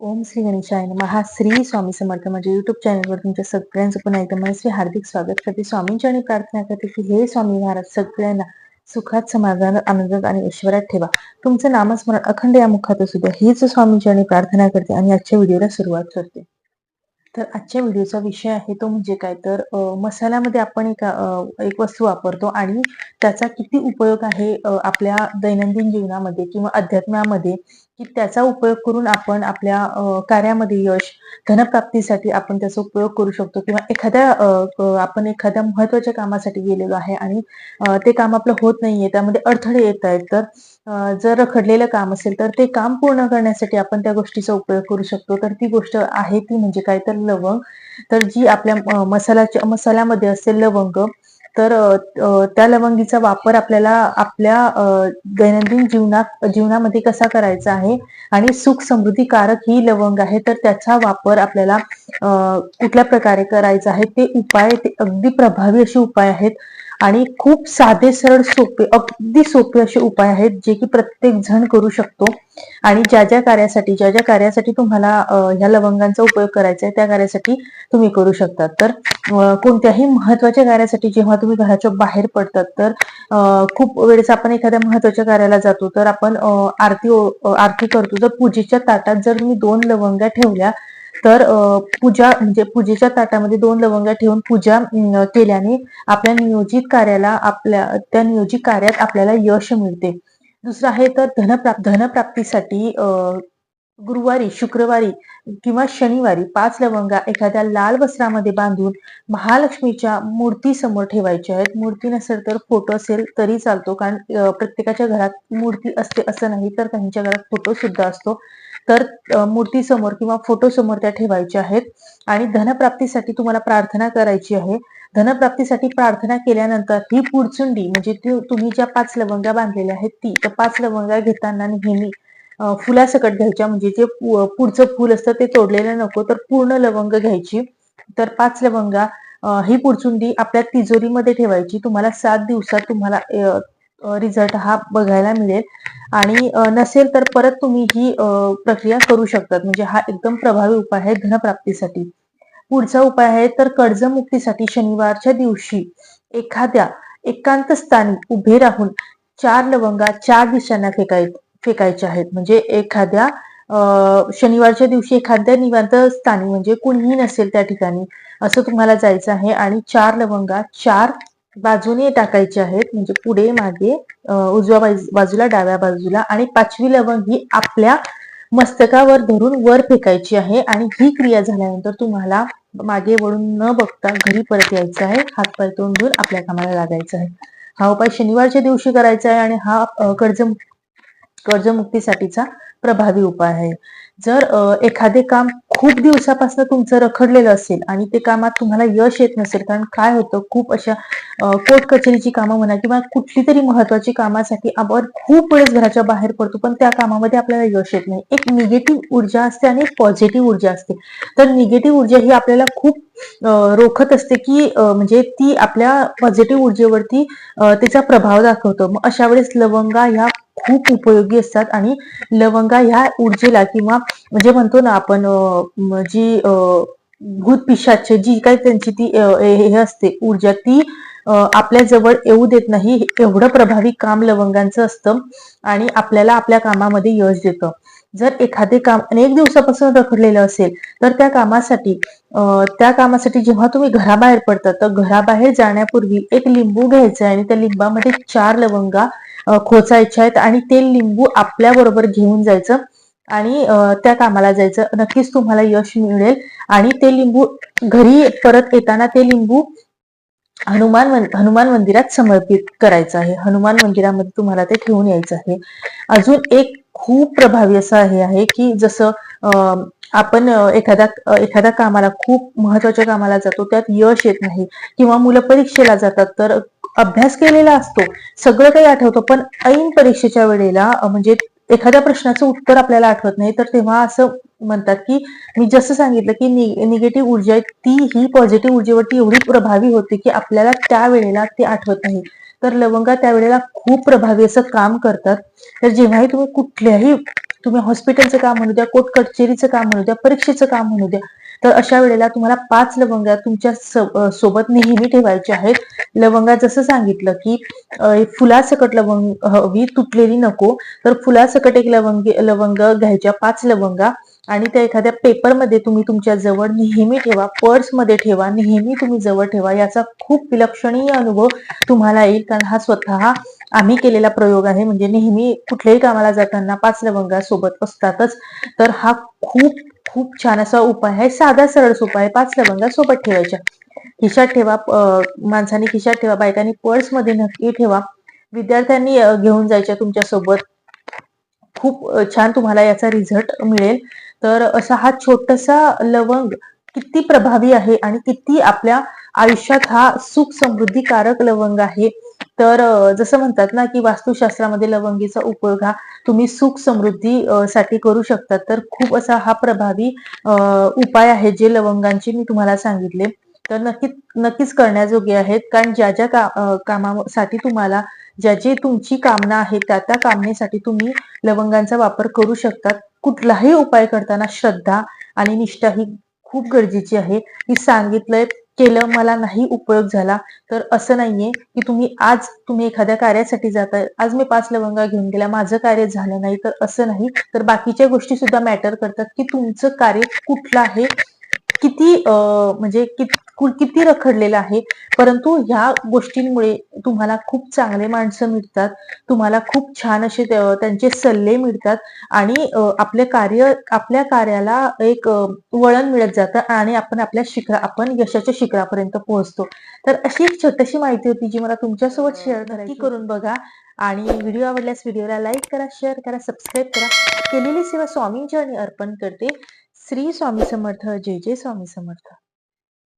ओम श्री गणेशाय महा श्री स्वामी समर्थ म्हणजे युट्यूब चॅनलवर तुमच्या सगळ्यांचं पण एकदम मनस्वी हार्दिक स्वागत करते. स्वामींची आणि प्रार्थना करते की हे स्वामी महाराज सगळ्यांना सुखात समाधानात आनंदात आणि ऐश्वर्यात ठेवा. तुमचं नामस्मरण अखंड या मुखात असू द्या. हीच स्वामींची आणि प्रार्थना करते आणि आजच्या व्हिडिओला सुरुवात करते. तर आजच्या व्हिडिओचा विषय आहे तो म्हणजे काय? तर मसाल्यामध्ये आपण एक एक वस्तू वापरतो आणि त्याचा किती उपयोग आहे आपल्या दैनंदिन जीवनामध्ये किंवा अध्यात्मामध्ये की त्याचा उपयोग करून आपण आपल्या कार्यामध्ये यश धनप्राप्तीसाठी आपण त्याचा उपयोग करू शकतो. किंवा एखाद्या आपण एखाद्या महत्त्वाच्या कामासाठी गेलेलो आहे आणि ते काम आपलं होत नाहीये त्यामध्ये अडथळे येत आहेत तर जर रखडलेलं काम असेल तर ते काम पूर्ण करण्यासाठी आपण त्या गोष्टीचा उपयोग करू शकतो. तर ती गोष्ट आहे ती म्हणजे काय? तर लवंग. तर जी आपल्या मसाल्याच्या मसाल्यामध्ये असेल लवंग तर त्या लवंगीचा वापर आपल्याला आपल्या दैनंदिन जीवनात जीवनामध्ये कसा करायचा आहे? आणि सुख समृद्धी कारक ही लवंग आहे तर त्याचा वापर आपल्याला कुठल्या प्रकारे करायचा आहे? ते उपाय ते अगदी प्रभावी असे उपाय आहेत. आणि खूप साधे सरळ सोपे अगदी सोपे असे उपाय आहेत जे की प्रत्येक जण करू शकतो. आणि ज्या ज्या कार्यासाठी ज्या ज्या कार्यासाठी तुम्हाला ह्या लवंगांचा उपयोग करायचा आहे त्या कार्यासाठी तुम्ही करू शकता. तर कोणत्याही महत्त्वाच्या कार्यासाठी जेव्हा तुम्ही घराच्या बाहेर पडतात तर खूप वेळेस आपण एखाद्या महत्त्वाच्या कार्याला जातो तर आपण आरती आरती करतो. तर पूजेच्या ताटात जर तुम्ही दोन लवंगा ठेवल्या तर पूजा म्हणजे पूजेच्या ताटामध्ये दोन लवंगा ठेवून पूजा केल्याने आपल्या नियोजित कार्याला आपल्या त्या नियोजित कार्यात आपल्याला यश मिळते. दुसरं आहे तर धनप्राप धनप्राप्तीसाठी गुरुवारी शुक्रवारी किंवा शनिवारी पाच लवंगा एखाद्या लाल वस्त्रामध्ये बांधून महालक्ष्मीच्या मूर्ती समोर ठेवायच्या आहेत. मूर्ती नसेल तर फोटो असेल तरी चालतो कारण प्रत्येकाच्या घरात मूर्ती असते असं नाही तर त्यांच्या घरात फोटो सुद्धा असतो. तर मूर्ती समोर किंवा फोटो समोर त्या ठेवायच्या आहेत. आणि धनप्राप्तीसाठी तुम्हाला प्रार्थना करायची आहे. धनप्राप्तीसाठी प्रार्थना केल्यानंतर ही पुरचुंडी म्हणजे तुम्ही ज्या पाच लवंगा बांधलेल्या आहेत ती तर पाच लवंगा घेताना नेहमी फुलासकट घ्यायच्या. म्हणजे जे पुढचं फुल असतं ते तोडलेलं नको तर पूर्ण लवंग घ्यायची. तर पाच लवंगा ही पुरचुंडी आपल्या तिजोरीमध्ये ठेवायची. तुम्हाला सात दिवसात तुम्हाला रिझल्ट हा बघायला मिळेल. आणि नसेल तर परत तुम्ही ही प्रक्रिया करू शकतात. म्हणजे हा एकदम प्रभावी उपाय आहे धनप्राप्तीसाठी. पुढचा उपाय आहे तर कर्जमुक्तीसाठी शनिवारच्या दिवशी एखाद्या एकांत स्थानी उभे राहून चार लवंगा चार दिशांना फेकाय फेकायच्या आहेत. म्हणजे एखाद्या अं, शनिवारच्या दिवशी एखाद्या निवांत स्थानी म्हणजे कुणीही नसेल त्या ठिकाणी असं तुम्हाला जायचं आहे. आणि चार लवंगा चार बाजूने टाकायचे आहेत म्हणजे पुढे मागे उजव्या बाजूला डाव्या बाजूला आणि पाचवी लवंग ही आपल्या मस्तकावर धरून वर फेकायची आहे आणि ही क्रिया झाल्यानंतर तुम्हाला मागे वळून न बघता घरी परत यायचं आहे. हातपाय तोंड धुवून आपल्या कामाला लागायचं आहे. हा उपाय शनिवारच्या दिवशी करायचा आहे आणि हा कर्ज कर्जमुक्तीसाठीचा प्रभावी उपाय आहे. जर एखादे काम खूप दिवसापासून तुमचं रखडलेलं असेल आणि ते कामात तुम्हाला यश येत नसेल कारण काय होतं खूप अशा कोर्ट कचेरीची कामं म्हणा किंवा कुठली तरी महत्वाची कामासाठी आपण खूप वेळेस घराच्या बाहेर पडतो पण त्या कामामध्ये आपल्याला यश येत नाही. एक निगेटिव्ह ऊर्जा असते आणि एक पॉझिटिव्ह ऊर्जा असते. तर निगेटिव्ह ऊर्जा ही आपल्याला खूप रोखत असते की म्हणजे ती आपल्या पॉझिटिव्ह ऊर्जेवरती तिचा प्रभाव दाखवतो. मग अशा वेळेस लवंगा ह्या खूप उपयोगी असतात. आणि लवंगा ह्या ऊर्जेला किंवा म्हणजे म्हणतो ना आपण जी अं, भूत पिशाच जी काही त्यांची ती हे असते ऊर्जा ती आपल्या जवळ येऊ देत नाही एवढं प्रभावी काम लवंगांचं असतं आणि आपल्याला आपल्या कामामध्ये यश देतं. जर एखादे काम अनेक दिवसापासून रखडलेलं असेल तर त्या कामासाठी अं, त्या कामासाठी जेव्हा तुम्ही घराबाहेर पडता तर घराबाहेर जाण्यापूर्वी एक लिंबू घ्यायचा आहे आणि त्या लिंबामध्ये चार लवंगा खोचायच्या आहेत आणि ते लिंबू आपल्या बरोबर घेऊन जायचं आणि त्या कामाला जायचं. नक्कीच तुम्हाला यश मिळेल आणि ते लिंबू घरी परत येताना ते लिंबू हनुमान मन- हनुमान मंदिरात समर्पित करायचं आहे. हनुमान मंदिरामध्ये तुम्हाला ते ठेवून यायचं आहे. अजून एक खूप प्रभावी असं हे आहे की जसं अं, आपण एखाद्या एखाद्या कामाला खूप महत्त्वाच्या कामाला जातो त्यात यश येत नाही किंवा मुलं परीक्षेला जातात तर अभ्यास केलेला असतो. सगळं काही आठवतं पण ऐन परीक्षेच्या वेळेला म्हणजे एखाद्या प्रश्नाचं उत्तर आपल्याला आठवत नाही तर तेव्हा असं म्हणतात की मी जसं सांगितलं की निगेटिव्ह ऊर्जा आहे ती ही पॉझिटिव्ह ऊर्जेवरती एवढी प्रभावी होते की आपल्याला त्या वेळेला ते आठवत नाही. तर लवंगा त्यावेळेला खूप प्रभावी असं काम करतात. तर जेव्हाही तुम्ही कुठल्याही तुम्ही हॉस्पिटलचं काम म्हणू द्या कोर्ट कचेरीचं काम म्हणू द्या परीक्षेचं काम म्हणू द्या तर अशा वेळेला तुम्हाला पाच लवंगा तुमच्यासोबत नेहमी ठेवायचे आहेत. लवंगा जसं सांगितलं की फुलासकट लवंग हवी तुटलेली नको. तर फुलासकट एक लवंग लवंग घ्यायच्या पाच लवंगा. आणि त्या एखाद्या पेपरमध्ये तुम्ही तुमच्या जवळ नेहमी ठेवा पर्समध्ये ठेवा नेहमी तुम्ही जवळ ठेवा. याचा खूप विलक्षणीय अनुभव तुम्हाला येईल कारण हा स्वतः आम्ही केलेला प्रयोग आहे. म्हणजे नेहमी कुठल्याही कामाला जाताना पाच लवंगा सोबत असतातच. तर हा खूप खूप छान असा उपाय आहे. साधा सरळ सोपा आहे. पाच लवंगा सोबत ठेवायच्या. खिशात ठेवा माणसाने खिशात ठेवा बायकांनी पर्समध्ये नक्की ठेवा. विद्यार्थ्यांनी घेऊन जायच्या तुमच्यासोबत खूप छान तुम्हाला याचा रिझल्ट मिळेल. तर असा हा छोटासा लवंग किती प्रभावी आहे आणि किती आपल्या आयुष्यात हा सुख समृद्धीकारक लवंग आहे. तर जसं म्हणतात ना की वास्तुशास्त्रामध्ये लवंगीचा उपयोग हा तुम्ही सुख समृद्धी साठी करू शकता. तर खूप असा हा प्रभावी उपाय आहे जे लवंगांचे मी तुम्हाला सांगितले. तर नक्की नक्कीच करण्याजोगे आहेत. कारण ज्या ज्या का, कामासाठी तुम्हाला ज्या जी तुमची कामना आहे त्या त्या कामनेसाठी तुम्ही लवंगांचा वापर करू शकतात. कुठलाही उपाय करताना श्रद्धा आणि निष्ठा ही खूप गरजेची आहे. मी सांगितलंय केलं मला नाही उपयोग झाला तर असं नाहीये की तुम्ही आज तुम्ही एखाद्या कार्यासाठी जाताय आज मी पाच लवंगा घेऊन गेल्या माझं कार्य झालं नाही तर असं नाही. तर बाकीच्या गोष्टी सुद्धा मॅटर करतात की तुमचं कार्य कुठलं आहे? किती म्हणजे कित- किती रखडलेलं आहे. परंतु ह्या गोष्टींमुळे तुम्हाला खूप चांगले माणसं मिळतात. तुम्हाला खूप छान असे त्या- त्यांचे सल्ले मिळतात. आणि आपले कार्य आपल्या कार्याला एक वळण मिळत जातं आणि आपण आपल्या शिखरा आपण यशाच्या शिखरापर्यंत पोहोचतो. तर अशी एक छोटीशी माहिती होती जी मला तुमच्यासोबत शेअर करायची करून बघा. आणि व्हिडिओ आवडल्यास व्हिडिओला लाईक करा शेअर करा सबस्क्राईब करा. केलेली सेवा स्वामींच्या आणि अर्पण करते. श्री स्वामी समर्थ जय जय स्वामी समर्थ.